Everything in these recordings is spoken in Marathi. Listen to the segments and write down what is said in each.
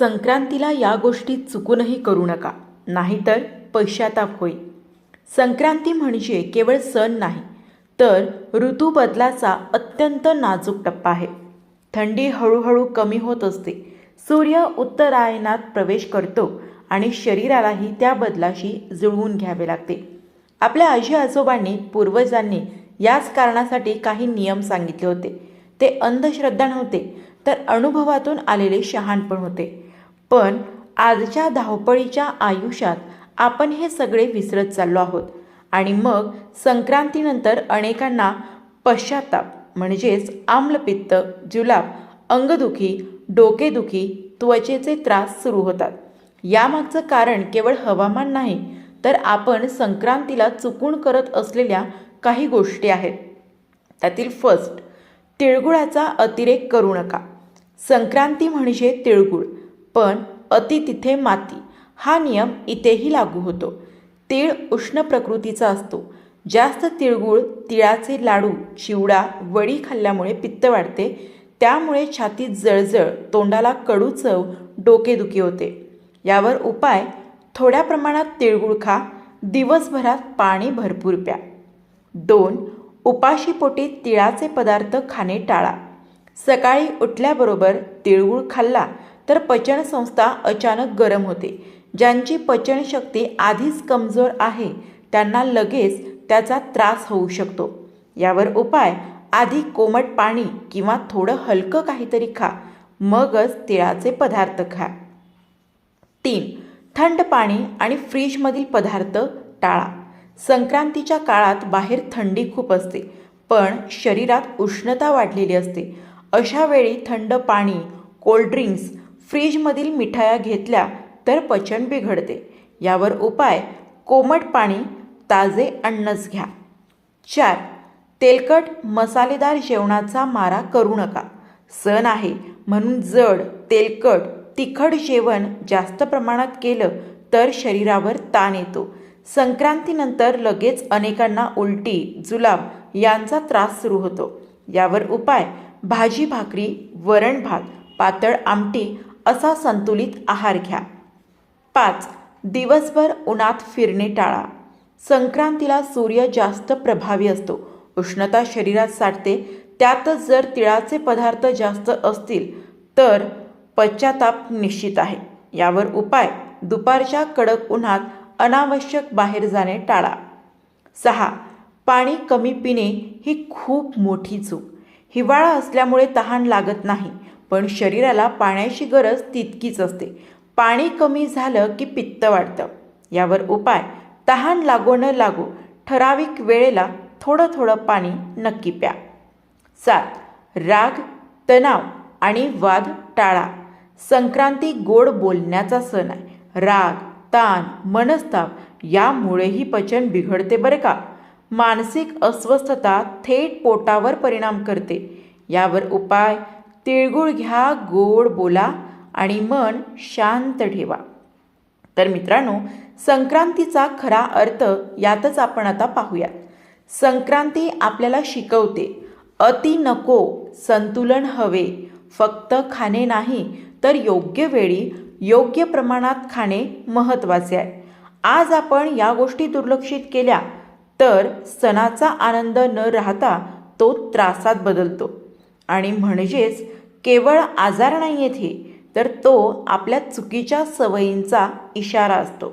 संक्रांतीला या गोष्टी चुकूनही करू नका. नाहीतर पश्चाताप होईल. संक्रांती म्हणजे केवळ सण नाही तर ऋतूबदलाचा अत्यंत नाजूक टप्पा आहे. थंडी हळूहळू कमी होत असते. सूर्य उत्तरायणात प्रवेश करतो आणि शरीरालाही त्या बदलाशी जुळवून घ्यावे लागते. आपल्या आजी आजोबांनी पूर्वजांनी याच कारणासाठी काही नियम सांगितले होते. ते अंधश्रद्धा नव्हते तर अनुभवातून आलेले शहाणपण होते. पण आजच्या धावपळीच्या आयुष्यात आपण हे सगळे विसरत चाललो आहोत. आणि मग संक्रांतीनंतर अनेकांना पश्चाताप म्हणजेच आम्लपित्त जुलाब अंगदुखी डोकेदुखी त्वचेचे त्रास सुरू होतात. यामागचं कारण केवळ हवामान नाही तर आपण संक्रांतीला चुकून करत असलेल्या काही गोष्टी आहेत. त्यातील फर्स्ट तिळगुळाचा अतिरेक करू नका. संक्रांती म्हणजे तिळगुळ. पण अति तिथे माती. हा नियम इथेही लागू होतो. तीळ उष्ण प्रकृतीचा असतो. जास्त तिळगुळ तिळाचे लाडू चिवडा वडी खाल्ल्यामुळे पित्त वाढते. त्यामुळे छातीत जळजळ तोंडाला कडू चव डोकेदुखी होते. यावर उपाय थोड्या प्रमाणात तिळगुळ खा. दिवसभरात पाणी भरपूर प्या. दोन उपाशीपोटी तिळाचे पदार्थ खाणे टाळा. सकाळी उठल्याबरोबर तिळगुळ खाल्ला तर पचनसंस्था अचानक गरम होते. ज्यांची पचनशक्ती आधीच कमजोर आहे त्यांना लगेच त्याचा त्रास होऊ शकतो. यावर उपाय आधी कोमट पाणी किंवा थोडं हलकं काहीतरी खा मगच तिळाचे पदार्थ खा. तीन थंड पाणी आणि फ्रीजमधील पदार्थ टाळा. संक्रांतीच्या काळात बाहेर थंडी खूप असते पण शरीरात उष्णता वाढलेली असते. अशा वेळी थंड पाणी कोल्ड्रिंक्स फ्रीजमधील मिठाया घेतल्या तर पचन बिघडते. यावर उपाय कोमट पाणी ताजे अन्नच घ्या. चार तेलकट मसालेदार जेवणाचा मारा करू नका. सण आहे म्हणून जड तेलकट तिखट जेवण जास्त प्रमाणात केलं तर शरीरावर ताण येतो. संक्रांतीनंतर लगेच अनेकांना उलटी जुलाब यांचा त्रास सुरू होतो. यावर उपाय भाजी भाकरी वरण भात पातळ आमटी असा संतुलित आहार घ्या. पाच. दिवसभर उन्हात फिरणे टाळा. संक्रांतीला सूर्य जास्त प्रभावी असतो. उष्णता शरीरात साठते. त्यातच जर तिळाचे पदार्थ जास्त असतील तर पश्चाताप निश्चित आहे. यावर उपाय. दुपारच्या कडक उन्हात अनावश्यक बाहेर जाणे टाळा. सहा. पाणी कमी पिणे ही खूप मोठी चूक. हिवाळा असल्यामुळे तहान लागत नाही. पण शरीराला पाण्याची गरज तितकीच असते. पाणी कमी झालं की पित्त वाढतं. यावर उपाय तहान लागो न लागो ठराविक वेळेला थोडं थोडं पाणी नक्की प्या. सात राग तणाव आणि वाद टाळा. संक्रांती गोड बोलण्याचा सण आहे. राग ताण मनस्ताप यामुळेही पचन बिघडते बरं का? मानसिक अस्वस्थता थेट पोटावर परिणाम करते. यावर उपाय तिळगुळ घ्या गोड बोला आणि मन शांत ठेवा. तर मित्रांनो संक्रांतीचा खरा अर्थ यातच आपण आता पाहूयात. संक्रांती आपल्याला शिकवते अति नको संतुलन हवे फक्त खाणे नाही तर योग्य वेळी योग्य प्रमाणात खाणे महत्त्वाचे आहे. आज आपण या गोष्टी दुर्लक्षित केल्या तर सणाचा आनंद न राहता तो त्रासात बदलतो. आणि म्हणजेच केवळ आजार नाही येथे तर तो आपल्या चुकीच्या सवयींचा इशारा असतो.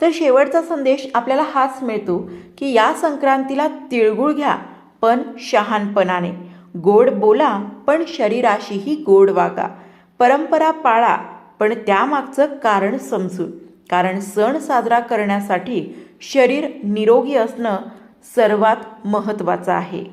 तर शेवटचा संदेश आपल्याला हाच मिळतो की या संक्रांतीला तिळगुळ घ्या पण शहानपणाने गोड बोला पण शरीराशीही गोड वागा. परंपरा पाळा पण त्यामागचं कारण समजून. कारण सण साजरा करण्यासाठी शरीर निरोगी असणं सर्वात महत्त्वाचं आहे.